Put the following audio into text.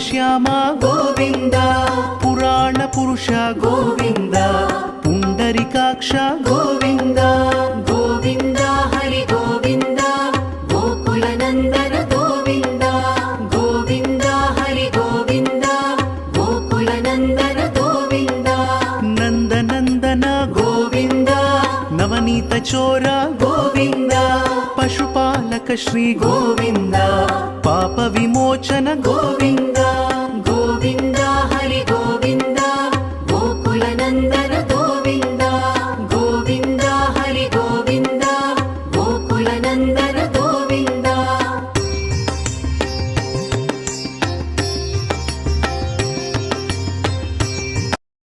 శ్యామ గోవింద పురాణ పురుష గోవింద పుండరికాక్ష గీత చోర గోవింద పశుపాలక శ్రీ గోవింద పాప విమోచన గోవింద గోవింద హరి గోవింద గోకుల నందన గోవింద గోవింద హరి గోవింద గోకుల నందన